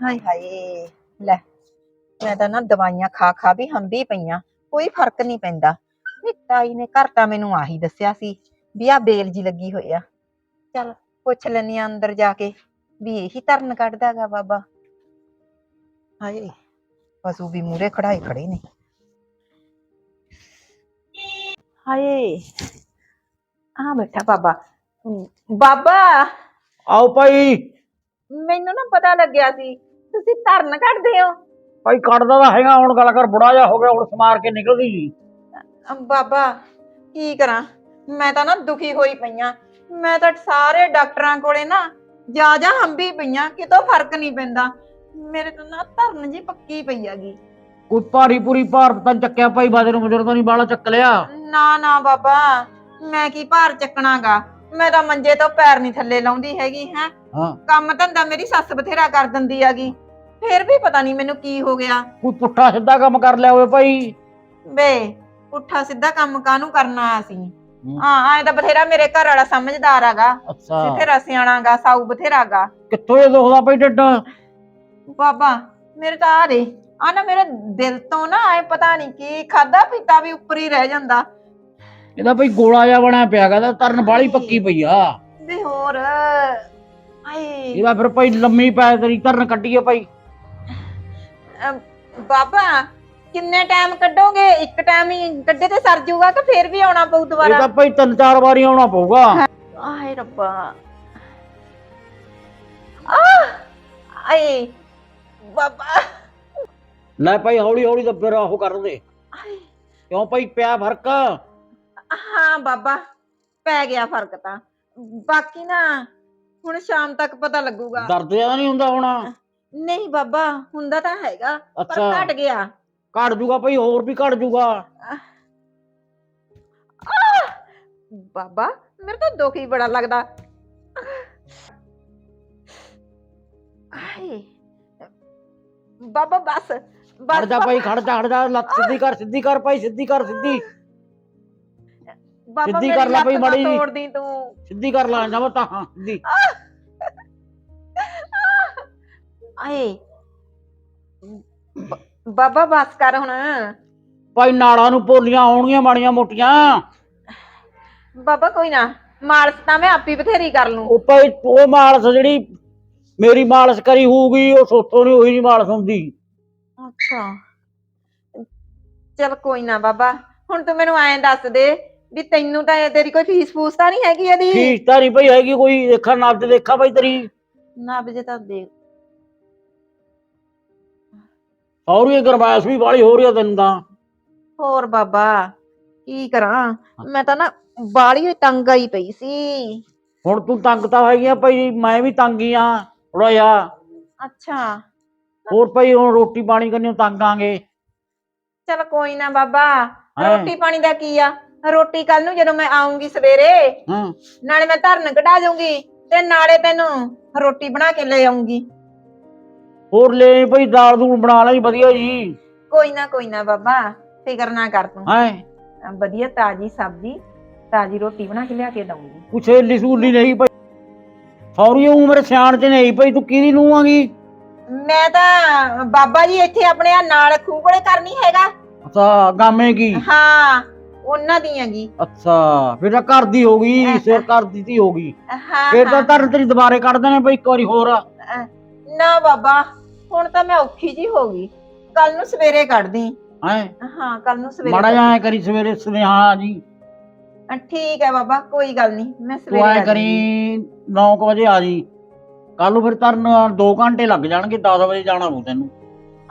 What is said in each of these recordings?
ਹਾਏ ਹਾਏ ਲੈ ਮੈਂ ਤਾਂ ਨਾ ਦਵਾਈਆਂ ਖਾ ਖਾ ਵੀ ਹੰਬੀ ਪਈਆਂ ਕੋਈ ਫ਼ਰਕ ਨਹੀਂ ਪੈਂਦਾ। ਨੀ ਤਾਈ ਨੇ ਘਰ ਤਾਂ ਮੈਨੂੰ ਆਹੀ ਦੱਸਿਆ ਸੀ ਵੀ ਆ ਬੇਲ ਜੀ ਲੱਗੀ ਹੋਈ ਆ। ਚੱਲ ਪੁੱਛ ਲੈਨੀ ਆ ਅੰਦਰ ਜਾ ਕੇ ਵੀ ਇਹੀ ਧਰਨ ਕੱਢਦਾਗਾ ਬਾਬਾ। ਹਾਏ ਪਸ਼ੂ ਵੀ ਮੂਰੇ ਖੜਾਏ ਖੜੇ ਨੇ। ਹਾਏ ਆ ਬੈਠਾ ਬਾਬਾ। ਬਾਬਾ! ਆਓ ਭਾਈ। ਮੈਨੂੰ ਨਾ ਪਤਾ ਲੱਗਿਆ ਸੀ ਤੁਸੀਂ ਧਰਨ ਕੱਢਦੇ ਹੋ? ਭਾਈ ਕੱਢਦਾ ਤਾਂ ਹੈਗਾ ਹੁਣ ਗੱਲ ਕਰ ਬੁੜਾ ਜਾ ਹੋ ਗਿਆ ਹੁਣ ਸਮਾਰ ਕੇ ਨਿਕਲ ਗਈ ਜੀ। ਅਮ ਬਾਬਾ ਕੀ ਕਰਾਂ? ਮੈਂ ਤਾਂ ਨਾ ਦੁਖੀ ਹੋਈ ਪਈਆਂ ਮੈਂ ਤਾਂ ਸਾਰੇ ਡਾਕਟਰਾਂ ਕੋਲੇ ਨਾ ਜਾ ਜਾ ਹੰਬੀ ਪਈਆਂ ਕਿਤੋਂ ਫ਼ਰਕ ਨਹੀਂ ਪੈਂਦਾ। ਮੇਰੇ ਤੋਂ ਨਾ ਧਰਨ ਜੀ ਪੱਕੀ ਪਈ ਹੈਗੀ। ਕੋਈ ਭਾਰੀ ਪੂਰੀ ਭਾਰ ਤਾਂ ਚੱਕਿਆ ਭਾਈ ਬਾਜਰ ਮੁਜਰ ਤਾਂ ਨਹੀਂ ਬਾਲਾ ਚੱਕ ਲਿਆ। ਨਾ ਨਾ ਬਾਬਾ ਮੈਂ ਕੀ ਭਾਰ ਚੱਕਣਾਗਾ? ਮੈਂ ਤਾਂ ਮੰਜੇ ਤੋਂ ਪੈਰ ਨਹੀਂ ਥੱਲੇ ਲਾਉਂਦੀ ਹੈਗੀ ਹੈ। ਹਾਂ। ਕੰਮ ਧੰਦਾ ਮੇਰੀ ਸੱਸ ਬਥੇਰਾ ਕਰ ਦਿੰਦੀ ਹੈਗੀ। ਫੇਰ ਵੀ ਪਤਾ ਨਹੀਂ ਮੈਨੂੰ ਕੀ ਹੋ ਗਿਆ। ਕੋਈ ਪੁੱਠਾ ਸਿੱਧਾ ਕੰਮ ਕਰ ਲਿਆ ਹੋਵੇ ਭਾਈ। ਵੇ ਪੁੱਠਾ ਸਿੱਧਾ ਕੰਮ ਕਾਹਨੂੰ ਕਰਨਾ ਹਮ। ਹਾਂ। ਐ ਤਾਂ ਬਥੇਰਾ ਮੇਰੇ ਘਰ ਵਾਲਾ ਸਮਝਦਾਰ ਹੈਗਾ। ਅੱਛਾ। ਬਥੇਰਾ ਸਿਆਣਾਗਾ ਸਾਊ ਬਥੇਰਾਗਾ। ਕਿੱਥੋਂ ਇਹ ਦੁਖਦਾ ਭਾਈ ਢਿੱਡ ਬਾਬਾ ਮੇਰੇ ਤਾਂ ਆ ਆ ਨਾ ਮੇਰੇ ਦਿਲ ਤੋਂ ਨਾ ਐ ਪਤਾ ਨਹੀਂ ਕੀ ਖਾਦਾ ਪੀਤਾ ਵੀ ਉੱਪਰ ਹੀ ਰਹਿ ਜਾਂਦਾ। ਇਹਦਾ ਭਾਈ ਗੋਲਾ ਜਿਹਾ ਬਣਿਆ ਪਿਆ ਗਾ ਤਰਨ ਬਾਲੀ ਪੱਕੀ ਪਈ ਆ। ਵੀ ਹੋਰ ਆਏ। ਇਹਦਾ ਫਿਰ ਭਾਈ ਲੰਮੀ ਪੈ ਤੇਰੀ ਤਰਨ ਕੱਢੀਏ ਭਾਈ। ਅਮ, ਬਾਬਾ ਕਿੰਨੇ ਟਾਈਮ ਕੱਢੋਗੇ? ਇੱਕ ਟਾਈਮ ਹੀ ਕੱਢੇ ਤੇ ਸਰ ਜਾਊਗਾ ਕਿ ਫੇਰ ਵੀ ਆਉਣਾ ਪਊ ਇਹ ਦੁਬਾਰਾ ਤਾਂ ਭਾਈ ਤਿੰਨ ਚਾਰ ਵਾਰੀ ਆਉਣਾ ਪਊਗਾ। ਆਏ ਰੱਬਾ। ਆ ਆਏ ਬਾਬਾ। ਲੈ ਭਾਈ ਹੌਲੀ ਹੌਲੀ ਤਾਂ ਫਿਰ ਉਹ ਕਰ ਦੇ। ਆਏ। ਕਿਉਂ ਭਾਈ ਪਿਆ ਫ਼ਰਕ? ਹਾਂ ਬਾਬਾ ਪੈ ਗਿਆ ਫ਼ਰਕ ਤਾਂ। ਬਾਕੀ ਨਾ ਹੁਣ ਸ਼ਾਮ ਤੱਕ ਪਤਾ ਲੱਗੂਗਾ। ਦਰਦ ਜ਼ਿਆਦਾ ਨਹੀਂ ਹੁੰਦਾ ਹੁਣ? ਨਹੀਂ ਬਾਬਾ ਹੁੰਦਾ ਤਾਂ ਹੈਗਾ ਪਰ ਅੱਛਾ ਘਟ ਗਿਆ ਘਟ ਜੂਗਾ ਭਾਈ ਹੋਰ ਵੀ ਘਟ ਜੂਗਾ ਬਾਬਾ ਮੇਰੇ ਤਾਂ ਦੁੱਖ ਹੀ ਬੜਾ ਲੱਗਦਾ ਆਏ ਬਾਬਾ ਬਸ ਖੜ ਬਸ ਜਾ ਭਾਈ ਖੜ ਜਾ ਖੜ ਜਾ ਲੱਤ ਸਿੱਧੀ ਕਰ ਸਿੱਧੀ ਕਰ ਭਾਈ ਸਿੱਧੀ ਕਰ ਸਿੱਧੀ ਬਾਬਾ ਸਿੱਧੀ ਮੇਰੀ ਕਰ ਲੈ ਲੱਤ ਭਾਈ ਨਾ ਮਾੜੀ ਜਿਹੀ। ਤੋੜਦੀ ਤੂੰ ਸਿੱਧੀ ਕਰ ਲਾ ਜਾ ਤਾਂ ਹਾਂ ਸਿੱਧੀ ਆਏ। ਬ- ਬਾਬਾ ਬਸ ਕਰ ਹੁਣ। ਭਾਈ ਨਾੜਾਂ ਨੂੰ ਪੋਲੀਆਂ ਆਉਣਗੀਆਂ ਮਾੜੀਆਂ ਮੋਟੀਆਂ। ਬਾਬਾ ਕੋਈ ਨਾ ਮਾਲਸ਼ ਤਾਂ ਮੈਂ ਆਪੀ ਬਥੇਰੀ ਕਰ ਲੂੰ। ਉਹ ਭਾਈ ਉਹ ਮਾਲਸ਼ ਜਿਹੜੀ ਮੇਰੀ ਮਾਲਸ਼ ਕਰੀ ਹੋਊਗੀ ਉਹ ਸੋਥੋਂ ਨਹੀਂ ਹੋਈ ਨਹੀਂ ਮਾਲਸ਼ ਹੁੰਦੀ। ਅੱਛਾ। ਚਲ ਕੋਈ ਨਾ ਬਾਬਾ ਹੁਣ ਤੂੰ ਮੈਨੂੰ ਐਂ ਦੱਸ ਦੇ ਵੀ ਤੈਨੂੰ ਤਾਂ ਇਹ ਤੇਰੀ ਕੋਈ ਫੀਸ ਫੂਸ ਤਾਂ ਨਹੀਂ ਹੈਗੀ ਇਹਦੀ? ਫੀਸ ਤਾਂ ਨਹੀਂ ਭਾਈ ਹੈਗੀ ਕੋਈ ਦੇਖਾ ਨਾਲ ਤੇ ਦੇਖਾ ਭਾਈ ਤੇਰੀ। ਨਾ ਵਜੇ ਤਾਂ ਦੇ ਸੌਰੀ ਗਰਮੈਸ਼ ਵੀ ਵਾਲੀ ਹੋ ਰਹੀ ਆ ਤੈਨੂੰ ਤਾਂ। ਹੋਰ ਬਾਬਾ ਕੀ ਕਰਾਂ? ਮੈਂ ਤਾਂ ਨਾ ਬਾਲੀ ਹੋਈ ਤੰਗ ਆਈ ਪਈ ਸੀ। ਹੁਣ ਤੂੰ ਤੰਗ ਤਾਂ ਹੈਗੀ ਆ ਭਾਈ ਮੈਂ ਵੀ ਤੰਗ ਹੀ ਆ ਥੋੜਾ ਜਿਹਾ। ਅੱਛਾ। ਹੋਰ ਭਾਈ ਹੁਣ ਰੋਟੀ ਪਾਣੀ ਕਰਨੀ ਤੰਗ ਆਂਗੇ। ਚਲ ਕੋਈ ਨਾ ਬਾਬਾ ਹੈਂ। ਰੋਟੀ ਪਾਣੀ ਦਾ ਕੀ ਆ? ਰੋਟੀ ਕੱਲ ਨੂੰ ਜਦੋਂ ਮੈਂ ਆਉਂਗੀ ਸਵੇਰੇ ਹਾਂ। ਨਾਲੇ ਮੈਂ ਧਰਨ ਕਢਾ ਜਾਊਂਗੀ ਤੇ ਨਾਲੇ ਤੈਨੂੰ ਰੋਟੀ ਬਣਾ ਕੇ ਲੈ ਆਉਂਗੀ ਹੋਰ ਲੈ ਆਈ ਭਾਈ ਦਾਲ ਦੂਲ ਬਣਾ ਲਈ ਵਧੀਆ ਜੀ। ਕੋਈ ਨਾ ਕੋਈ ਨਾ ਬਾਬਾ ਫਿਕਰ ਨਾ ਕਰ ਤੂੰ। ਹੈ? ਵਧੀਆ ਤਾਜੀ ਸਬਜ਼ੀ ਤਾਜੀ ਰੋਟੀ ਬਣਾ ਕੇ ਲਿਆ ਕੇ ਦਊਂਗੀ। ਕੁਛ ਏਲੀ ਸੂਲੀ ਨਹੀਂ ਭਾਈ। ਸੌਰੀ ਉਹ ਮੇਰੇ ਸਿਆਣ ਚ ਨਹੀਂ ਭਾਈ ਤੂੰ ਕਿਹਦੀ ਨੂੰ ਆਂਗੀ? ਮੈਂ ਤਾਂ ਬਾਬਾ ਜੀ ਇੱਥੇ ਆਪਣੇ ਆ ਨਾਲ ਖੂਹ ਕੋਲੇ ਕਰਨੀ ਹੈਗਾ। ਅੱਛਾ ਗਾਮੇ ਕੀ? ਹਾਂ ਉਹਨਾਂ ਦੀ ਹੈਗੀ। ਅੱਛਾ ਫਿਰ ਤਾਂ ਘਰ ਦੀ ਹੋ ਗਈ ਸਿਰ ਘਰ ਦੀ ਤੀ ਹੋ ਗਈ। ਹਾਂ ਫਿਰ ਤਾਂ ਹਾਂ। ਧਰਨ ਤੇਰੀ ਦੁਬਾਰੇ ਕੱਢ ਦੇਣੇ ਭਾਈ ਇੱਕ ਵਾਰੀ ਹੋਰ ਨਾ ਬਾਬਾ ਹੁਣ ਤਾਂ ਮੈਂ ਔਖੀ ਜੀ ਹੋ ਗਈ। ਕੱਲ ਨੂੰ ਸਵੇਰੇ ਕੱਢਦੀ। ਹੈ? ਹਾਂ ਕੱਲ ਨੂੰ ਸਵੇਰੇ ਮਾੜਾ ਜਿਹਾ ਐਂ ਕਰੀ ਸਵੇਰੇ ਸੁਨੇਹਾ ਜੀ। ਠੀਕ ਹੈ ਬਾਬਾ ਕੋਈ ਗੱਲ ਨਹੀਂ ਮੈਂ ਤੂੰ ਸਵੇਰੇ ਐਂ ਕਰੀ 9 ਵਜੇ ਆ ਜੀ। ਕੱਲ ਨੂੰ ਫਿਰ ਤਰਨ 2 ਘੰਟੇ ਲੱਗ ਜਾਣਗੇ 10 ਵਜੇ ਜਾਣਾ ਹੋਊ ਤੈਨੂੰ।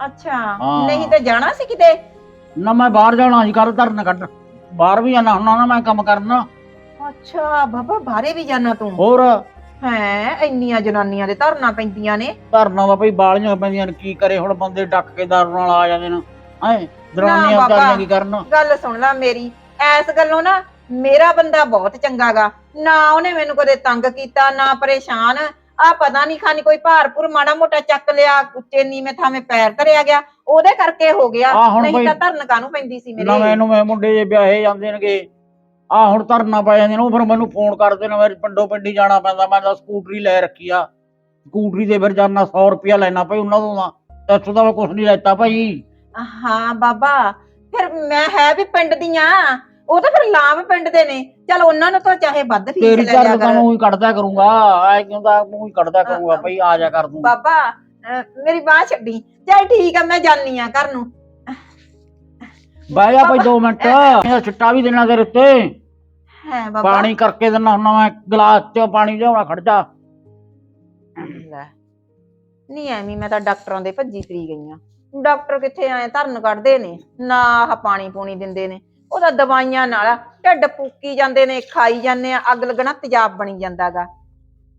ਅੱਛਾ ਹਾਂ। ਨਹੀਂ ਤੇ ਜਾਣਾ ਸੀ ਕਿਤੇ? ਨਾ ਮੈਂ ਬਾਹਰ ਜਾਣਾ ਸੀ ਕੱਲ ਤਰਨ ਕੱਢ। ਬਾਹਰ ਵੀ ਜਾਣਾ ਹੁੰਦਾ ਨਾ ਮੈਂ ਕੰਮ ਕਰਨਾ। ਅੱਛਾ ਬਾਬਾ ਬਾਹਰੇ ਵੀ ਜਾਣਾ ਤੂੰ? ਹੋਰ ਹੈ ਇੰਨੀਆਂ ਜਨਾਨੀਆਂ ਦੇ ਧਰਨਾ ਪੈਂਦੀਆਂ ਨੇ। ਧਰਨਾ ਦਾ ਭਾਈ ਬਾਲੀਆਂ ਪੈਂਦੀਆਂ ਨੇ ਕੀ ਕਰੇ ਹੁਣ ਬੰਦੇ ਡੱਕ ਕੇ ਦਰ ਨਾਲ ਆ ਜਾਂਦੇ ਨੇ ਹੈ? ਦਰਾਨੀਆਂ ਬਾਬਾ। ਵਿਚਾਰੀਆਂ ਕੀ ਕਰਨ? ਗੱਲ ਸੁਣ ਲੈ ਮੇਰੀ ਐਸ ਗੱਲੋਂ ਨਾ ਮੇਰਾ ਬੰਦਾ ਬਹੁਤ ਚੰਗਾਗਾ। ਨਾ ਉਹਨੇ ਮੈਨੂੰ ਕਦੇ ਤੰਗ ਕੀਤਾ ਨਾ ਪਰੇਸ਼ਾਨ। ਆ ਪਤਾ ਨਹੀਂ ਖਾਨੀ ਕੋਈ ਭਾਰਪੁਰ ਮਾੜਾ ਮੋਟਾ ਚੱਕ ਲਿਆ ਉੱਚੇ ਨੀਵੇਂ ਥਾਵੇਂ ਪੈਰ ਧਰਿਆ ਗਿਆ ਉਹਦੇ ਕਰਕੇ ਹੋ ਗਿਆ। ਆਹ ਹੁਣ ਨਹੀਂ ਬਈ- ਤਾਂ ਧਰਨ ਕਾਹਨੂੰ ਪੈਂਦੀ ਸੀ ਮੇਰੇ? ਨਵੇਂ ਨਵੇਂ ਮੁੰਡੇ ਜੇ ਵਿਆਹੇ ਜਾਂਦੇ ਨੇਗੇ ਆ ਹੁਣ ਧਰਨਾ ਪੈ ਜਾਂਦੇ ਨੇ ਉਹ ਫਿਰ ਮੈਨੂੰ ਫੋਨ ਕਰਦੇ ਨੇ ਮੇਰੇ ਪਿੰਡੋਂ ਪਿੰਡੀ ਜਾਣਾ ਪੈਂਦਾ ਮੈਂ ਤਾਂ ਸਕੂਟਰੀ ਲੈ ਰੱਖੀ ਆ। ਸਕੂਟਰੀ ਤੇ ਫਿਰ ਜਾਣਾ 100 ਰੁਪਿਆ ਲੈਣਾ ਭਾਈ ਉਹਨਾਂ ਤੋਂ ਤਾਂ ਤਾਂ ਮੈਂ ਕੁਛ ਨਹੀਂ ਲੈਤਾ ਭਾਈ। ਹਾਂ ਬਾਬਾ ਫਿਰ ਮੈਂ ਹੈ ਵੀ ਪਿੰਡ ਦੀਆਂ ਉਹ ਤਾਂ ਫਿਰ ਲਾਭ ਪਿੰਡ ਦੇ ਨੇ। ਚਲ ਉਹਨਾਂ ਨੂੰ ਤਾਂ ਚਾਹੇ ਵੱਧ ਫੀਸ ਤੇਰੀ ਲੈ ਚੱਲ ਤਾਂ ਕਰ। ਮੂੰਹ ਹੀ ਕੱਢਦਾ ਕਰੂੰਗਾ ਐ ਕਿਉਂ ਦਾ ਮੂੰਹ ਹੀ ਕੱਢਦਾ ਕਰੂੰਗਾ ਭਾਈ ਆ ਜਾ ਕਰ ਦੂੰ ਬਾਬਾ ਅਹ, ਮੇਰੀ ਬਾਹ ਛੱਡੀ। ਚਲ ਠੀਕ ਆ ਮੈਂ ਜਾਨੀ ਆ ਘਰ ਨੂੰ। ਬਹਿ ਜਾ ਭਾਈ 2 ਮਿੰਟ। ਇਹਦਾ ਛਿੱਟਾ ਵੀ ਦੇਣਾ ਤੇਰੇ ਉੱਤੇ। ਹੈ ਬਾਬਾ। ਪਾਣੀ ਕਰਕੇ ਦਿੰਦਾ ਹੁੰਦਾ ਮੈਂ ਗਲਾਸ ਚ ਪਾਣੀ ਲਿਆਉਣਾ ਖੜ ਜਾ। ਲੈ। ਨਹੀਂ ਐਵੇਂ ਮੈਂ ਤਾਂ ਡਾਕਟਰਾਂ ਦੇ ਭੱਜੀ ਫਰੀ ਗਈਆਂ ਡਾਕਟਰ ਕਿੱਥੇ ਆਏ ਧਰਨ ਕੱਢਦੇ ਨੇ ਨਾ ਆਹ ਪਾਣੀ ਪੂਣੀ ਦਿੰਦੇ ਨੇ। ਉਹਦਾ ਦਵਾਈਆਂ ਨਾਲ ਢਿੱਡ ਪੂਕੀ ਜਾਂਦੇ ਨੇ ਖਾਈ ਜਾਂਦੇ ਆ ਅੱਗ ਲੱਗਣਾ ਤੇਜ਼ਾਬ ਬਣੀ ਜਾਂਦਾਗਾ।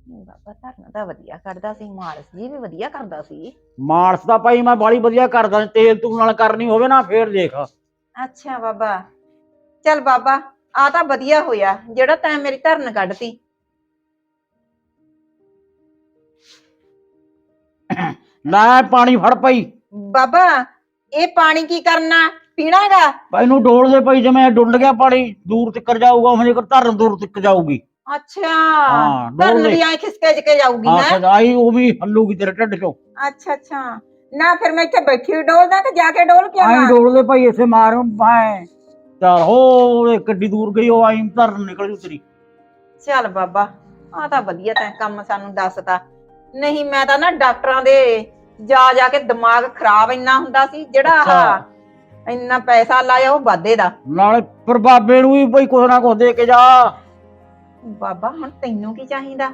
ਬਾਬਾ ਧਰਨ ਤਾਂ ਵਧੀਆ ਕੱਢਦਾ ਸੀ ਮਾਰਸ ਜੀ ਵੀ ਵਧੀਆ ਕਰਦਾ ਸੀ। ਮਾਰਸ ਦਾ ਭਾਈ ਮੈਂ ਬਾਲੀ ਵਧੀਆ ਕਰਦਾ ਤੇਲ ਤੂੰ ਨਾਲ ਕਰਨੀ ਹੋਵੇ ਨਾ ਫੇਰ ਦੇਖ। ਅੱਛਾ ਬਾਬਾ। ਚੱਲ ਬਾਬਾ ਆ ਤਾਂ ਵਧੀਆ ਹੋਇਆ ਜਿਹੜਾ ਤੈਂ ਮੇਰੀ ਧਰਨ ਕੱਢਤੀ। ਲੈ ਪਾਣੀ ਫੜ ਭਾਈ ਬਾਬਾ ਇਹ ਪਾਣੀ ਕੀ ਕਰਨਾ? ਪੀਣਾਗਾ? ਭਾਈ ਨੂੰ ਡੋਲ ਦੇ ਭਾਈ ਜਿਵੇਂ ਡੁੱਲ ਗਿਆ ਪਾਣੀ ਦੂਰ ਤੱਕ ਜਾਊਗਾ ਉਹ ਜੇਕਰ ਧਰਨ ਦੂਰ ਤੱਕ ਜਾਊਗੀ। ਅੱਛਾ ਹਾਂ, ਡੋਲ ਧਰਨ ਦੇ। ਦੀ ਐ ਖਿਸਕੇ ਚ ਕੇ ਜਾਊਗੀ ਹਾਂ ਹੈ? ਸਦਾਈ ਉਹ ਵੀ ਹੱਲੂਗੀ ਤੇਰੇ ਢਿੱਡ ਚੋਂ। ਅੱਛਾ ਅੱਛਾ। ਨਾ ਫਿਰ ਮੈਂ ਇੱਥੇ ਬੈਠੀ ਹੋਈ ਡੋਲਦਾ ਕਿ ਜਾ ਕੇ ਡੋਲ ਕੇ ਆਈ ਆਵਾਂ ਡੋਲ ਦੇ ਭਾਈ ਇਸੇ ਮਾਰ ਭਾਏ ਚਲ ਹੋ ਇਹ ਗੱਡੀ ਦੂਰ ਗਈ ਉਹ ਆਈ ਧਰਨ ਨਿਕਲ ਜੂ ਤੇਰੀ। ਚੱਲ ਬਾਬਾ ਆ ਤਾਂ ਵਧੀਆ ਤੈਂ ਕੰਮ ਸਾਨੂੰ ਦੱਸਤਾ। ਨਹੀਂ ਮੈਂ ਤਾਂ ਨਾ ਡਾਕਟਰਾਂ ਦੇ ਜਾ ਜਾ ਕੇ ਦਿਮਾਗ ਖਰਾਬ ਇੰਨਾ ਹੁੰਦਾ ਸੀ ਜਿਹੜਾ ਅੱਛਾ। ਆਹ ਇੰਨਾ ਪੈਸਾ ਲਾਇਆ ਉਹ ਵਾਧੇ ਦਾ। ਨਾਲੇ ਪਰ ਬਾਬੇ ਨੂੰ ਵੀ ਭਾਈ ਕੁਛ ਨਾ ਕੁਛ ਦੇ ਕੇ ਜਾ। ਬਾਬਾ ਹੁਣ ਤੈਨੂੰ ਕੀ ਚਾਹੀਦਾ?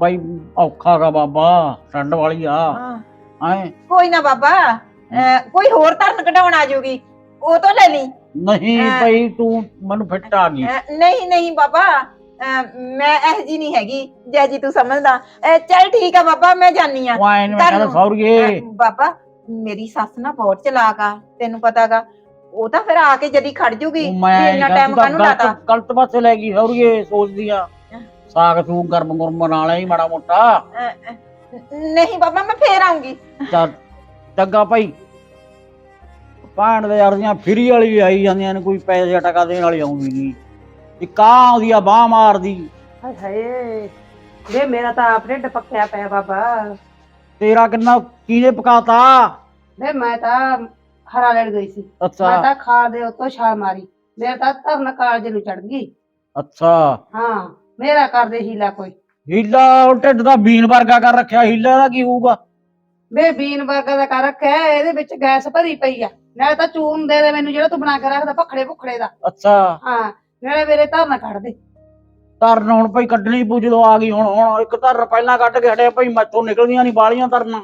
ਭਾਈ ਔਖਾ ਗਾ ਬਾਬਾ ਠੰਡ ਵਾਲੀ ਆ। ਹਾਂ। ਐ ਕੋਈ ਨਾ ਬਾਬਾ ਅਹ, ਕੋਈ ਹੋਰ ਧਰਨ ਕਢਾਉਣ ਆ ਜਾਊਗੀ ਉਹ ਤੋਂ ਲੈ ਲਈ। ਨਹੀਂ। ਭਾਈ ਤੂੰ ਮੈਨੂੰ ਫਿੱਟ ਆ ਗਈ। ਅਹ, ਨਹੀਂ ਨਹੀਂ ਬਾਬਾ ਅਹ, ਮੈਂ ਇਹ ਜੀ ਨਹੀਂ ਹੈਗੀ ਜੈ ਜੀ ਤੂੰ ਸਮਝਦਾ। ਅਹ, ਚੱਲ ਠੀਕ ਆ ਬਾਬਾ ਮੈਂ ਜਾਨੀ ਆ। ਉਹ ਐ ਨੀ ਮੈਂ ਕਹਿੰਦਾ ਧਰਨ- ਸੌਰੀਏ। ਅਹ, ਬਾਬਾ ਮੇਰੀ ਸੱਸ ਨਾ ਬਹੁਤ ਚਲਾਕ ਆ ਤੈਨੂੰ ਪਤਾਗਾ। ਉਹ ਤਾਂ ਫਿਰ ਆ ਕੇ ਜਦੀ ਖੜ ਜੂਗੀ ਉਹ ਵੀ ਮੈਂ ਇੰਨਾ ਟਾਈਮ ਕਾਹਨੂੰ ਲਾਤਾ। ਗਲਤ ਗਲਤ ਪਾਸੇ ਲੈ ਗਈ ਸੌਰੀਏ ਸੋਚਦੀ ਆ। ਸਾਗ ਸੂਗ ਗਰਮ ਗਰਮ ਬਣਾ ਲਿਆ ਹੀ ਮਾੜਾ ਮੋਟਾ। ਅਹ, ਅਹ, ਨਹੀਂ ਬਾਬਾ ਮੈਂ ਫੇਰ ਆਉਂਗੀ ਚੱਲ ਚੰਗਾ ਭਾਈ। ਪਾਣ ਦੇ ਯਾਰ ਦੀਆਂ ਫਰੀ ਵਾਲੀ ਵੀ ਆਈ ਜਾਂਦੀਆਂ ਨੇ ਕੋਈ ਪੈਸੇ ਟਕਾ ਦੇਣ ਵਾਲੀ ਆਉਂਦੀ ਨਹੀਂ। ਇੱਕ ਆ ਆਉਂਦੀ ਆ ਬਾਹ ਮਾਰਦੀ। ਹਾਏ ਹਾਏ ਵੇ ਮੇਰਾ ਤਾਂ ਆਪ ਢਿੱਡ ਪੱਕਿਆ ਪਿਆ ਬਾਬਾ। ਤੇਰਾ ਕਿੰਨਾ ਕਿਹਨੇ ਪਕਾਤਾ? ਵੇ ਮੈਂ ਤਾਂ ਹਰਾ ਲੈਣ ਗਈ ਸੀ। ਮੈਂ ਅੱਛਾ ਤਾਂ ਖਾ ਦੇ ਉਤੋਂ ਛਾਲ ਮਾਰੀ। ਮੇਰਾ ਤਾਂ ਧਰਨ ਕਾਲਜ ਨੂੰ ਚੜ ਗਈ। ਅੱਛਾ। ਹਾਂ ਮੇਰਾ ਕਰਦੇ ਹੀਲਾ ਕੋਈ। ਹੀਲਾ ਉਹ ਢਿੱਡ ਦਾ ਬੀਨ ਵਰਗਾ ਕਰ ਰੱਖਿਆ ਹੀਲਾ ਦਾ ਕੀ ਹੋਊਗਾ? ਵੇ ਬੀਨ ਵਰਗਾ ਦਾ ਕਰ ਰੱਖਿਆ ਹੈ, ਇਹਦੇ ਵਿੱਚ ਗੈਸ ਭਰੀ ਪਈ ਆ। ਨਾਲੇ ਤਾਂ ਚੂਨ ਦੇ ਦੇ ਮੈਨੂੰ ਜਿਹੜਾ ਤੂੰ ਬਣਾ ਕੇ ਰੱਖਦਾ ਭਖੜੇ ਭੁਖੜੇ ਦਾ। ਅੱਛਾ। ਹਾਂ ਨਾਲੇ ਮੇਰੇ ਧਰਨ ਕੱਢ ਦੇ। ਧਰਨ ਹੁਣ ਭਾਈ ਕੱਢਣੀ ਪੂ ਜਦੋਂ ਆ ਗਈ ਹੁਣ ਹੁਣ ਇੱਕ ਧਰਨ ਪਹਿਲਾਂ ਕੱਢ ਕੇ ਹਟਿਆ ਭਾਈ ਮੈਥੋਂ ਨਿਕਲਦੀਆਂ ਨਹੀਂ ਬਾਲੀਆਂ ਧਰਨਾਂ।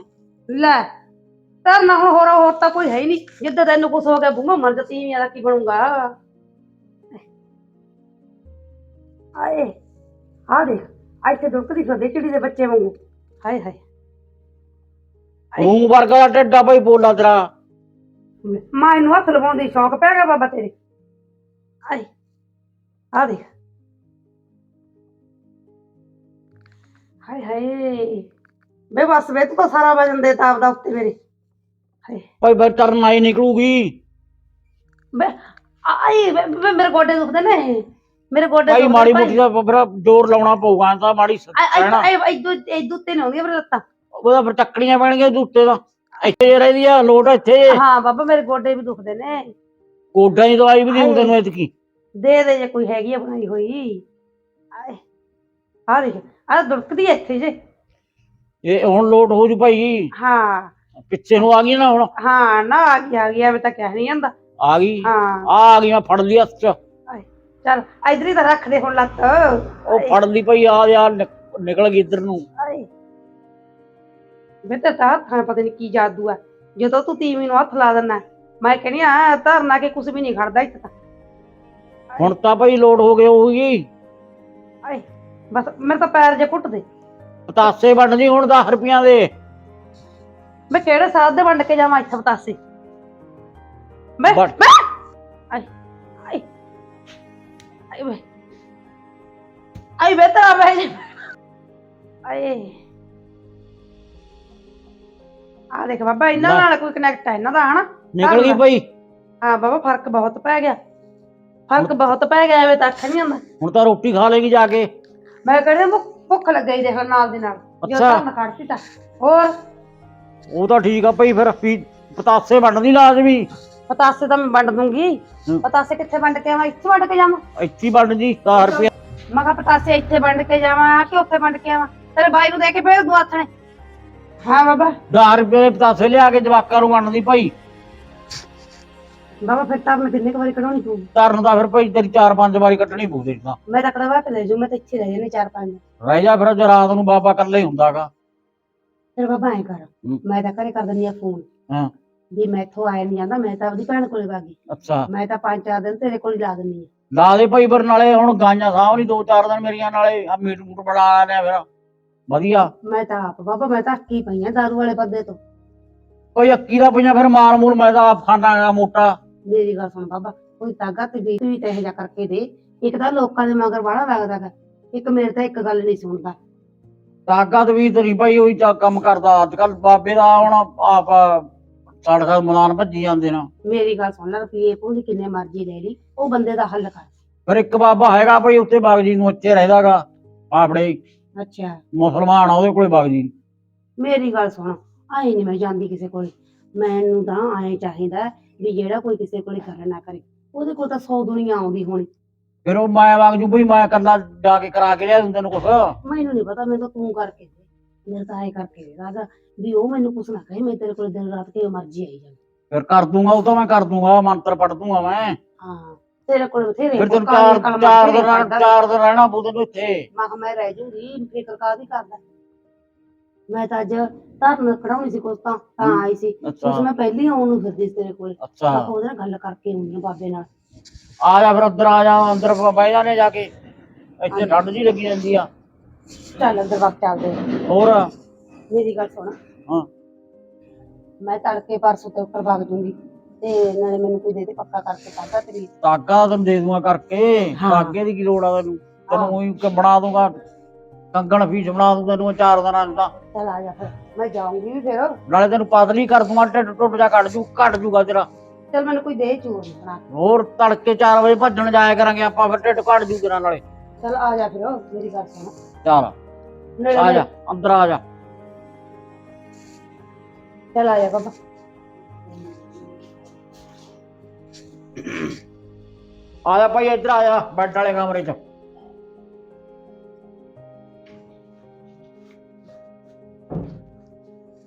ਲੈ ਧਰਨ ਹੁਣ ਹੋਰ ਹੋਰ ਤਾਂ ਕੋਈ ਹੈ ਹੀ ਨਹੀਂ। ਜਿੱਦਾਂ ਤੈਨੂੰ ਕੁਛ ਹੋ ਗਿਆ ਬੂਮਾ ਮਰ ਜਾ ਤੀਵੀਆਂ ਦਾ ਕੀ ਬਣੂਗਾ? ਆਏ ਆ ਦੇਖ। ਇੱਥੇ ਦੁੜਕਦੀ ਫਿਰਦੀ ਚਿੜੀ ਦੇ ਬੱਚੇ ਵਾਂਗੂ। ਹਾਏ ਹਾਏ। ਰੂੰ ਵਰਗਾ ਦਾ ਆ ਭਾਈ ਬੋਲਾ ਤੇਰਾ। ਮਾਂ ਇਹਨੂੰ ਹੱਥ ਲਵਾਉਣ ਦੀ ਸ਼ੌਕ ਪੈ ਗਿਆ ਬਾਬਾ ਤੇਰੇ। ਆਏ ਆ ਦੇਖ। ਹਾਏ ਹਾਏ। ਬੇ ਬਸ ਵੇ ਤੂੰ ਤਾਂ ਸਾਰਾ ਵਜਨ ਦੇ ਤਾ ਆਪਦਾ ਉੱਤੇ ਮੇਰੇ। ਹਾਏ। ਭਾਈ ਫਿਰ ਧਰਨ ਆਈ ਨਿਕਲੂਗੀ। ਬੇ ਬੇ ਮੇਰੇ ਗੋਡੇ ਦੁਖਦੇ ਨੇ। ਮੇਰੇ ਗੋਡੇ ਭਾਈ ਮਾੜੀ। ਮੋਟੀ ਦਾ ਫਿਰ ਜ਼ੋਰ ਲਾਉਣਾ ਪਊਗਾ ਤਾਂ ਮਾੜੀ ਸ- ਆਈ ਰਹਿਣਾ। ਆਈ ਆਈ ਦੂ ਇਹ ਦੂਤੇ ਨਹੀਂ ਆਉਂਦੀਆਂ ਮੇਰੇ ਲੱਤਾਂ। ਉਹਦਾ ਫਿਰ ਚੱਕਣੀਆਂ ਪੈਣਗੀਆਂ ਦੂਤੇ ਦਾ। ਇੱਥੇ ਜੇ ਰਹਿੰਦੀ ਆ ਲੋਟ ਇੱਥੇ। ਹਾਂ ਬਾਬਾ ਮੇਰੇ ਗੋਡੇ ਵੀ ਦੁਖਦੇ ਨੇ। ਗੋਡਾਂ ਦੀ ਦਵਾਈ ਵੀ ਦੇਉਂ ਤੈਨੂੰ ਇਤਕੀ ਦੇ ਦੇ ਜੇ ਕੋਈ ਹੈਗੀ ਆ ਬਣਾਈ ਹੋਈ। ਆਏ ਆ ਦੇਖ ਆ ਦੁੜਕਦੀ ਐ ਇੱਥੇ ਜੇ। ਇਹ ਹੁਣ ਲੋਟ ਹੋ ਜੂ ਭਾਈ। ਹਾਂ। ਪਿੱਛੇ ਨੂੰ ਆ ਗਈ ਨਾ ਹੁਣ। ਹਾਂ ਨਾ ਆ ਗਈ ਆ ਗਈ ਐਵੇਂ ਤਾਂ ਕਹਿ ਨਹੀਂ ਜਾਂਦਾ। ਆ ਗਈ। ਹਾਂ। ਆ ਆ ਗਈ ਮੈਂ ਫੜ ਲਈ ਹੱਥ ਚ। ਚੱਲ ਇਧਰ ਹੀ ਤਾਂ ਰੱਖ ਦੇ ਹੁਣ ਲੱਤ। ਉਹ ਫੜ ਲਈ ਭਾਈ ਆ ਯਾਰ ਨਿਕ- ਨਿਕਲ ਗਈ ਇੱਧਰ ਨੂੰ। ਆਏ ਵੇ ਤੇ ਤਾਂ ਹੱਥਾਂ ਪਤਾ ਨਹੀਂ ਕੀ ਜਾਦੂ ਆ। ਜਦੋਂ ਤੂੰ ਤੀਵੀਂ ਨੂੰ ਹੱਥ ਲਾ ਦਿੰਦਾ ਮੈਂ ਕਹਿੰਦੀ ਆ ਧਰਨਾ ਕੇ ਕੁਝ ਵੀ ਨਹੀਂ ਖੜਦਾ ਇੱਥੇ ਤਾਂ। ਹੁਣ ਤਾਂ ਭਾਈ ਲੋਟ ਹੋ ਗਏ ਹੋਊਗੀ। ਆਏ ਬਸ ਮੇਰੇ ਤਾਂ ਪੈਰ ਜੇ ਘੁੱਟ ਦੇ। ਪਤਾਸੇ ਵੰਡਦੀ ਹੁਣ 10 ਰੁਪਈਆਂ ਦੇ। ਮੈਂ ਕਿਹੜੇ ਸਾਥ ਦੇ ਵੰਡ ਕੇ ਜਾਵਾਂ ਇੱਥੇ ਬਤਾਸੇ ਮੈਂ ਬਟ- ਮੈਂ ਆਈ ਵੇ। ਆਈ ਵੇ ਤਾਂ ਮੈਂ ਆਏ। ਆ ਦੇਖ ਬਾਬਾ ਇਹਨਾਂ। ਨਾਲ ਕੋਈ ਕਨੈਕਟ ਹੈ ਇਹਨਾਂ ਦਾ ਹਨਾ? ਨਿਕਲ ਗਈ ਭਾਈ ਹਾਂ ਬਾਬਾ ਫ਼ਰਕ ਬਹੁਤ ਪੈ ਗਿਆ। ਫ਼ਰਕ ਬਹੁਤ ਪੈ ਗਿਆ ਐਵੇਂ ਤਾਂ ਅੱਖ ਨਹੀਂ ਆਉਂਦਾ। ਹੁਣ ਤਾਂ ਰੋਟੀ ਖਾ ਲੇਗੀ ਜਾ ਕੇ। ਮੈਂ ਕਹਿੰਦਾ ਭੁੱਖ ਲੱਗ ਗਈ ਦੇਖ ਨਾਲ ਦੇ ਨਾਲ। ਅੱਛਾ। ਧਰਨ ਕੱਢਤੀ ਤਾਂ। ਹੋਰ? ਉਹ ਤਾਂ ਠੀਕ ਆ ਭਾਈ ਫਿਰ ਪਤਾਸੇ ਵੰਡਣੀ ਲਾਜ਼ਮੀ। ਪਤਾਸੇ ਤਾਂ ਮੈਂ ਵੰਡ ਦੂੰਗੀ। ਹੂੰ। ਪਤਾਸੇ ਕਿੱਥੇ ਵੰਡ ਕੇ ਆਵਾਂ? ਇੱਥੇ ਵੰਡ ਕੇ ਜਾਵਾਂ? ਇੱਥੇ ਵੰਡ ਜੀ 1000 ਰੁਪਏ। ਮੈਂ ਕਿਹਾ ਪਤਾਸੇ ਇੱਥੇ ਵੰਡ ਕੇ ਜਾਵਾਂ ਕਿ ਉੱਥੇ ਵੰਡ ਕੇ ਆਵਾਂ? ਤੇਰੇ ਬਾਈ ਨੂੰ ਦੇ ਕੇ ਭੇਜ ਦੂ ਆਥਣੇ ਹਾਂ ਬਾਬਾ। 1000 ਰੁਪਏ ਦੇ ਪਤਾਸੇ ਲਿਆ ਕੇ ਜਵਾਕਾਂ ਨੂੰ ਵੰਡਦੀ ਭਾਈ। ਬਾਬਾ ਫਿਰ ਤਾਂ ਮੈਂ ਕਿੰਨੇ ਕੁ ਵਾਰੀ ਕਢਾਉਣੀ ਪਊ? ਧਰਨ ਦਾ ਫਿਰ ਭਾਈ ਤੇਰੀ 4-5 ਵਾਰੀ ਕੱਟਣੀ ਪਊ ਤੇਰੀ ਤਾਂ। ਮੈਂ ਤਾਂ ਕਢਵਾ ਕੇ ਲੈ ਜੂ ਮੈਂ ਤਾਂ ਇੱਥੇ ਰਹਿ ਜਾਣੇ ਚਾਰ ਪੰਜ। ਰਹਿ ਜਾ ਫਿਰ ਜੇ ਰਾਤ ਨੂੰ ਬਾਬਾ ਇਕੱਲੇ ਹੀ ਹੁੰਦਾਗਾ। ਫਿਰ ਬਾਬਾ ਐ ਕਰ ਹੂੰ। ਮੈਂ ਤਾਂ ਘਰੇ ਕਰ ਦਿੰਦੀ ਆ ਫੋਨ। ਹਾਂ। ਵੀ ਮੈਂ ਇੱਥੋਂ ਆਇਆ ਨਹੀਂ ਜਾਂਦਾ ਮੈਂ ਤਾਂ ਆਪਦੀ ਭੈਣ ਕੋਲੇ ਵਾਗੀ ਅੱਛਾ। ਮੈਂ ਤਾਂ ਪੰਜ ਚਾਰ ਦਿਨ ਤੇਰੇ ਕੋਲ ਹੀ ਲਾ ਦਿੰਦੀ ਆ ਲਾ ਦੇ ਭਾਈ ਫਿਰ ਨਾਲੇ ਹੁਣ ਗਾਈਆਂ ਸਾਂਭ ਲਈ ਦੋ ਚਾਰ ਦਿਨ ਮੇਰੀਆਂ ਨਾਲੇ ਆ ਮੀਟ ਮੂਟ ਬਣਾ ਆਨੇ ਫਿਰ। ਵਧੀਆ। ਮੈਂ ਤਾਂ ਆਪ ਬਾਬਾ ਮੈਂ ਤਾਂ ਅੱਕੀ ਪਈ ਆ ਦਾਰੂ ਵਾਲੇ ਬੰਦੇ ਤੋਂ। ਕੋਈ ਅੱਕੀ ਦਾ ਪਈਆਂ ਫਿਰ ਮਾਲ ਮੂਲ ਮੈਂ ਤਾਂ ਆਪ ਖਾਂਦਾਗਾ ਮੋਟਾ। ਮੇਰੀ ਗੱਲ ਸੁਣ ਬਾਬਾ ਕੋਈ ਤਾਗਾ ਤੇ ਵੀ ਤੂੰ ਤੇ ਜਾ ਕਰਕੇ ਦੇ। ਇੱਕ ਤਾਂ ਲੋਕਾਂ ਦੇ ਮਗਰ ਵਾਲਾ ਲੱਗਦਾ ਗਾ ਇੱਕ ਮੇਰੇ ਤਾਂ ਇੱਕ ਗੱਲ ਨਹੀਂ ਸੁਣਦਾ। ਤਾਕਤ ਵੀ ਤੇਰੀ ਭਾਈ ਉਹੀ ਚਾ ਕੰਮ ਕਰਦਾ। ਅੱਜ ਕੱਲ ਬਾਬੇ ਦਾ ਹੁਣ ਆਪ ਸਾਡੇ ਘਰ ਮੈਦਾਨ ਭੱਜੀ ਜਾਂਦੇ ਨਾ। ਮੇਰੀ ਗੱਲ ਸੁਣ ਲੈ ਰੁਪਈਏ ਪੂਰੀ ਕਿੰਨੇ ਮਰਜ਼ੀ ਲੈ ਲਈ ਉਹ ਬੰਦੇ ਦਾ ਹੱਲ ਕਰ। ਫਿਰ ਇੱਕ ਬਾਬਾ ਹੈਗਾ ਭਾਈ ਉੱਤੇ ਬਾਗ ਜੀ ਨੂੰ ਉੱਚੇ ਰਹਿੰਦਾਗਾ ਆਪਣੇ ਅੱਛਾ। ਮੁਸਲਮਾਨ ਆ ਉਹਦੇ ਕੋਲੇ ਬਾਗ ਜੀ ਮੇਰੀ ਗੱਲ ਸੁਣ ਆਏ ਨਹੀਂ ਮੈਂ ਜਾਂਦੀ ਕਿਸੇ ਕੋਲ। ਮੈਨੂੰ ਤਾਂ ਆਏ ਚਾਹੀਦਾ ਵੀ ਜਿਹੜਾ ਕੋਈ ਕਿਸੇ ਕੋਲੇ ਕਰ ਨਾ ਕਰੇ। ਉਹਦੇ ਕੋਲ ਤਾਂ 100 ਦੁਨੀਆ ਆਉਂਦੀ ਹੋਣੀ। ਫਿਰ ਉਹ ਮੈਂ ਬਾਗ ਜੂ ਭਾਈ ਮੈਂ ਕੱਲਾ ਜਾ ਕੇ ਕਰਾ ਕੇ ਲਿਆ ਦਿੰਦੇ ਨੂੰ ਕੁਛ। ਮੈਨੂੰ ਨਹੀਂ ਪਤਾ ਮੈਨੂੰ ਤਾਂ ਤੂੰ ਕਰਕੇ ਮੇਰੇ ਤਾਂ ਐ ਕਰਕੇ ਰਾਜਾ ਵੀ ਉਹ ਮੈਨੂੰ ਕੁਛ ਨਾ ਕਹੇ ਮੈਂ ਤੇਰੇ ਕੋਲ ਦਿਨ ਰਾਤ ਕਿਵੇਂ ਮਰਜ਼ੀ ਆਈ ਜਾਵਾਂ। ਫਿਰ ਕਰ ਦੂੰਗਾ ਉਹ ਤਾਂ ਮੈਂ ਕਰ ਦੂੰਗਾ ਮੰਤਰ ਪੜ ਦੂੰਗਾ ਮੈਂ। ਹਾਂ ਤੇਰੇ ਕੋਲ ਬਥੇਰੇ ਫਿਰ ਤੈਨੂੰ ਚਾਰ ਚਾਰ ਦਿਨ ਪੜ੍ਹਦਾ। ਚਾਰ ਦਿਨ ਰਹਿਣਾ ਪਊ ਤੈਨੂੰ ਇੱਥੇ। ਮੈਂ ਕਿਹਾ ਮੈਂ ਰਹਿ ਜੂੰਗੀ ਫਿਕਰ ਕਾਦੀ ਕਰਦਾ। ਮੈਂ ਤਾਂ ਅੱਜ ਧਰਨ ਕਢਾਉਣੀ ਸੀ ਕੁਛ ਤਾਂ ਤਾਂ। ਆਈ ਸੀ। ਅੱਛਾ। ਕੁਛ ਮੈਂ ਪਹਿਲੀ ਆਉਣ ਨੂੰ ਫਿਰਦੀ ਸੀ ਤੇਰੇ ਕੋਲ। ਮੈਂ ਅੱਛਾ ਕਿਹਾ ਉਹਦੇ ਨਾਲ ਗੱਲ ਕਰਕੇ ਆਉਣੀ ਆ ਬਾਬੇ ਨਾਲ। ਆ ਜਾ ਫਿਰ ਅੰਦਰ ਆ ਜਾ ਅੰਦਰ ਬਹਿ ਜਾਣੇ ਜਾ ਕੇ। ਇੱਥੇ ਠੰਡ ਜੀ ਲੱਗੀ ਜਾਂਦੀ ਆ। ਚੱਲ ਅੰਦਰ ਵਕਤ ਚੱਲਦੇ ਹੋਰ? ਮੇਰੀ ਗੱਲ ਸੁਣ। ਹਾਂ। ਮੈਂ ਤੜਕੇ ਪਰਸੋਂ ਤੇ ਉੱਪਰ ਵਗ ਜੂੰਗੀ ਤੇ ਨਾਲੇ ਮੈਨੂੰ ਕੋਈ ਦੇ ਦੇ ਪੱਕਾ ਕਰਕੇ ਕਾਹਦਾ ਤੇਰੀ। ਤਾਗਾ ਤੈਨੂੰ ਦੇ ਦੂੰਗਾ ਕਰਕੇ। ਹਾਂ। ਤਾਗੇ ਦੀ ਕੀ ਲੋੜ ਆ ਤੈਨੂੰ? ਤੈਨੂੰ ਉਹੀ ਕ- ਬਣਾ ਦੂੰਗਾ। ਕੰਗਣ ਫੀਸ ਬਣਾ ਦੂੰਗਾ ਤੈਨੂੰ ਚਾਰ ਦਿਨਾਂ ਦਾ ਚੱਲ ਆ ਜਾ ਫਿਰ ਮੈਂ ਜਾਊਂਗੀ ਵੀ ਫਿਰ। ਨਾਲੇ ਤੈਨੂੰ ਪਤਲੀ ਕਰ ਦੂੰਗਾ ਢਿੱਡ ਟੁੱਟ ਜਾ ਕੱਢ ਜੂ ਘਟ ਜੂਗਾ ਤੇਰਾ। ਚੱਲ ਮੈਨੂੰ ਕੋਈ ਦੇ ਚੂਰ ਬਣਾ ਕੇ। ਹੋਰ ਤੜਕੇ 4 ਵਜੇ ਭੱਜਣ ਜਾਇਆ ਕਰਾਂਗੇ ਆਪਾਂ ਫਿਰ ਢਿੱਡ ਘਟ ਜੂ ਤੇਰਾ ਨਾਲੇ। ਚੱਲ ਆ ਜਾ ਫਿਰ ਮੇਰੀ ਗੱਲ ਸੁਣ। ਚੱਲ ਆ ਜਾ ਅੰਦਰ ਆ ਜਾ। ਚੱਲ ਆ ਜਾ ਬਾਬਾ। ਆ ਜਾ ਭਾਈ ਇੱਧਰ ਆ ਜਾ ਬੈੱਡ ਵਾਲੇ ਕਮਰੇ 'ਚ।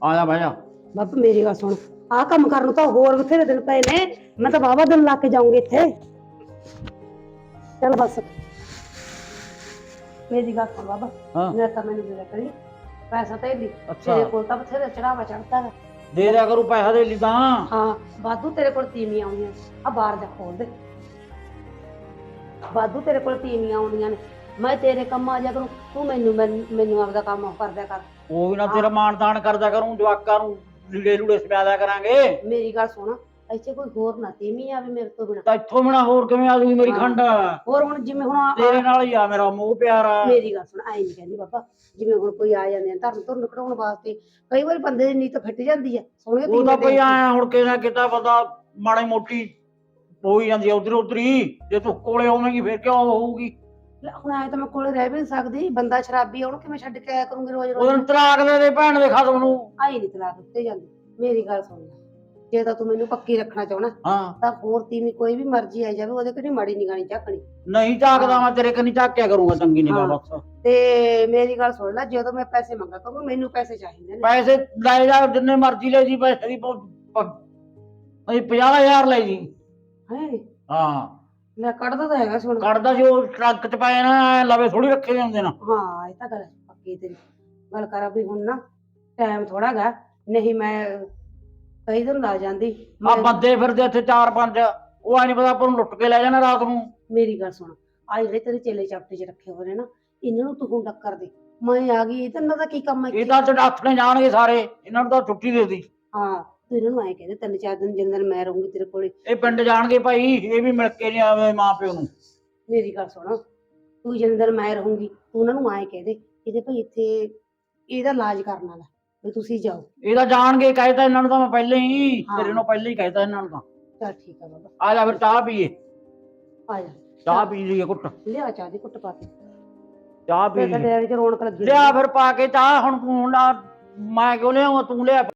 ਆ ਜਾ ਭਾਈ ਬਾਬਾ ਮੇਰੀ ਗੱਲ ਸੁਣ। ਆਹ ਕੰਮ ਕਰਨ ਨੂੰ ਤਾਂ ਹੋਰ ਬਥੇਰੇ ਦਿਨ ਪਏ ਨੇ। ਮੈਂ ਤਾਂ ਬਾਬਾ ਦਿਨ ਲਾ ਕੇ ਜਾਊਂਗੀ ਇੱਥੇ। ਚੱਲ ਬਸ। ਮੇਰੀ ਗੱਲ ਸੁਣ ਬਾਬਾ ਹਾਂ। ਮੈਂ ਤਾਂ ਮੈਨੂੰ ਦੇ ਕਰੀ। ਪੈਸਾ ਤਾਂ ਅੱਛਾ। ਤੇਰੇ ਕੋਲ ਤਾਂ ਬਥੇਰੇ ਚੜਾਵਾ ਚੜਦਾ ਹੈ ਦੇ ਦਿਆ ਕਰੂ ਪੈਸਾ ਦੇ ਲਈ ਤਾਂ। ਹਾਂ ਵਾਧੂ ਤੇਰੇ ਕੋਲ ਤੀਵੀਆਂ ਆਉਂਦੀਆਂ ਆ ਬਾਹਰ ਜਾ ਖੋਲ ਦੇ। ਵਾਧੂ ਤੇਰੇ ਕੋਲ ਤੀਵੀਆਂ ਆਉਂਦੀਆਂ ਨੇ। ਮੈਂ ਤੇਰੇ ਕੰਮ ਆ ਜਾ ਕਰੂੰ ਤੂੰ ਮੈਨੂੰ ਮੈਨ- ਮੈਨੂੰ ਆਪਦਾ ਕੰਮ ਉਹ ਕਰਦਿਆ ਕਰ। ਉਹ ਵੀ ਨਾ ਤੇਰਾ ਮਾਣ ਤਾਣ ਕਰਦਾ ਕਰੂੰ ਜਵਾਕਾਂ ਨੂੰ ਲੀੜੇ ਲੂੜੇ ਦਿਆ ਕਰਾਂਗੇ। ਮੇਰੀ ਗੱਲ ਸੁਣ ਇੱਥੇ ਕੋਈ ਹੋਰ ਨਾ ਤੀਵੀਂ ਆਵੇ ਮੇਰੇ ਤੋਂ ਬਿਨਾ। ਤਾਂ ਇੱਥੋਂ ਬਿਨਾ ਹੋਰ ਕਿਵੇਂ ਆ ਜੂਗੀ ਮੇਰੀ। ਖੰਡ? ਹੋਰ ਹੁਣ ਜਿਵੇਂ ਹੁਣ ਆ- ਤੇਰੇ ਨਾਲ ਹੀ ਆ ਮੇਰਾ ਮੋਹ ਪਿਆਰਾ ਮੇਰੀ ਗੱਲ ਸੁਣ ਐਂ ਨਹੀਂ ਕਹਿੰਦੀ ਬਾਬਾ ਜਿਵੇਂ ਹੁਣ ਕੋਈ ਆ ਜਾਂਦੇ ਆ ਧਰਨ ਧਰਨ ਕਢਾਉਣ ਵਾਸਤੇ ਕਈ ਵਾਰੀ ਬੰਦੇ ਦੀ ਨੀਤ ਫਿੱਟ ਜਾਂਦੀ ਆ ਸੋਹਣੇ ਉਹ ਤਾਂ ਭਈ ਆਇਆ ਹੁਣ ਕਿਹਦਾ ਕਿਤਾ ਬੰਦਾ ਮਾੜੀ ਮੋਟੀ ਹੋ ਹੀ ਜਾਂਦੀ ਆ ਉਧਰ ਉਧਰ ਹੀ। ਜੇ ਤੂੰ ਕੋਲੇ ਹੋਵੇਂਗੀ ਫਿਰ ਕਿਉਂ ਹੋਊਗੀ? ਹੁਣ ਆਏ ਤਾਂ ਮੈਂ ਕੋਲੇ ਰਹਿ ਵੀ ਨਹੀਂ ਸਕਦੀ ਬੰਦਾ ਸ਼ਰਾਬੀ ਆ, ਉਹਨੂੰ ਕਿਵੇਂ ਛੱਡ ਕੇ ਆਇਆ ਕਰੂੰਗੀ ਰੋਜ਼ ਉਹਨੂੰ ਰੋਜ਼ ਤਲਾਕ ਦੇ ਦੇ ਭੈਣ ਦੇ ਖਸਮ ਨੂੰ। ਆਈ ਨਹੀਂ ਤਲਾਕ ਦਿੱਤੇ ਜਾਂਦੀ ਮੇਰੀ ਗੱਲ ਸੁਣ ਲੈ। ਜੇ ਤਾਂ ਤੂੰ ਮੈਨੂੰ ਪੱਕੀ ਰੱਖਣਾ ਚਾਹਣਾ ਹਾਂ। ਤਾਂ ਹੋਰ ਤੀਵੀਂ ਕੋਈ ਵੀ ਮਰਜ਼ੀ ਆਈ ਜਾਵੇ ਉਹਦੇ ਕੋਲ ਮਾੜੀ ਨਿਗਾਣੀ ਝਾਕਣੀ ਨਹੀਂ ਝਾਕਦਾ ਮੈਂ ਤੇਰੇ ਕੰਨੀ ਝਾਕਿਆ ਕਰੂੰਗਾ ਚੰਗੀ ਨਿਗਾਹ ਹਾਂ। ਬਸ। ਤੇ ਮੇਰੀ ਗੱਲ ਸੁਣ ਲੈ ਜਦੋਂ ਮੈਂ ਪੈਸੇ ਮੰਗਾ ਕਹੂੰ ਮੈਨੂੰ ਪੈਸੇ ਚਾਹੀਦੇ ਨੇ। ਪੈਸੇ ਲੈ ਜਾ ਜਿੰਨੇ ਮਰਜ਼ੀ ਲੈ ਜੀ ਪੈਸੇ ਦੀ ਅਸੀਂ 50000 ਲੈ ਜੀ। ਹੈ? ਹਾਂ। ਲੈ ਕੱਢਦਾ ਤਾਂ ਹੈਗਾ ਸੁਣ ਕੱਢਦਾ ਸੀ ਉਹ ਟਰੱਕ ਚ ਪਏ ਨਾ ਐਂ ਲਵੇ ਥੋੜੀ ਰੱਖੇ ਦੇ ਹੁੰਦੇ ਨਾ। ਹਾਂ ਇਹ ਤਾਂ ਗੱਲ ਪੱਕੀ ਤੇਰੀ। ਗੱਲ ਕਰਾਂ ਵੀ ਹੁਣ ਨਾ ਟਾਈਮ ਥੋੜਾ ਗਾ ਨਹੀਂ ਮੈਂ ਕਈ ਦਿਨ ਲਾ ਜਾਂਦੀ। ਆ ਮੈਂ- ਬੰਦੇ ਫਿਰਦੇ ਇੱਥੇ ਚਾਰ ਪੰਜ ਉਹ ਐ ਨਹੀਂ ਪਤਾ ਆਪਾਂ ਨੂੰ ਲੁੱਟ ਕੇ ਲੈ ਜਾਣਾ ਰਾਤ ਨੂੰ। ਮੇਰੀ ਗੱਲ ਸੁਣ ਆ ਜਿਹੜੇ ਤੇਰੇ ਚੇਲੇ ਚਾਪਟੇ 'ਚ ਰੱਖੇ ਹੋਏ ਨੇ ਨਾ ਇਹਨਾਂ ਨੂੰ ਤੂੰ ਹੁਣ ਟੱਕਰ ਦੇ। ਮੈਂ ਆ ਗਈ ਇਹ ਤਾਂ ਇਹਨਾਂ ਦਾ ਕੀ ਕੰਮ ਹੈ ਇਹ ਤਾਂ ਚੜਾਥਣੇ ਜਾਣਗੇ ਸਾਰੇ ਇਹਨਾਂ ਨੂੰ ਤਾਂ ਛੁੱਟੀ ਦੇ ਦੀ ਹਾਂ ਤੂੰ ਇਹਨਾਂ ਨੂੰ ਐ ਕਹਿੰਦੇ ਤਿੰਨ ਚਾਰ ਦਿਨ ਜਿੰਨ ਦਿਨ ਮੈਂ ਰਹੂੰਗੀ ਤੇਰੇ ਕੋਲੇ। ਇਹ ਪਿੰਡ ਜਾਣਗੇ ਭਾਈ ਇਹ ਵੀ ਮਿਲ ਕੇ ਨਹੀਂ ਆਵੇ ਮਾਂ ਪਿਓ ਨੂੰ। ਮੇਰੀ ਗੱਲ ਸੁਣ ਤੂੰ ਜਿੰਨ ਦਿਨ ਮੈਂ ਰਹੂੰਗੀ ਤੂੰ ਉਹਨਾਂ ਨੂੰ ਐ ਕਹਦੇ ਇਹਦੇ ਭਾਈ ਇੱਥੇ ਇਹਦਾ ਇਲਾਜ ਕਰਨ ਵਾਲਾ। ਵੀ ਤੁਸੀਂ ਜਾਓ। ਇਹ ਤਾਂ ਜਾਣਗੇ ਕਹਿਤਾ ਇਹਨਾਂ ਨੂੰ ਤਾਂ ਮੈਂ ਪਹਿਲਾਂ ਹੀ ਹਾਂ। ਤੇਰੇ ਨੂੰ ਪਹਿਲਾਂ ਹੀ ਕਹਿਤਾ ਇਹਨਾਂ ਨੂੰ ਤਾਂ। ਚੱਲ ਠੀਕ ਆ ਬਾਬਾ। ਆ ਜਾ ਫਿਰ ਚਾਹ ਪੀਏ। ਆ ਜਾ। ਚਾਹ ਪੀ ਲਈਏ ਘੁੱਟ। ਲਿਆ ਚਾਹ ਦੀ ਕੁੱਟ ਪਾ ਕੇ। ਚਾਹ ਪੀ ਫਿਰ ਤਾਂ ਲਈ ਡੇਰੇ 'ਚ ਰੌਣਕ ਲੱਗੀ ਲਿਆ ਫਿਰ ਪਾ ਕੇ ਚਾਹ ਹੁਣ ਤੂੰ ਨਾ ਮੈਂ ਕਿਉਂ ਲਿਆਵਾਂ ਤੂੰ ਲਿਆ।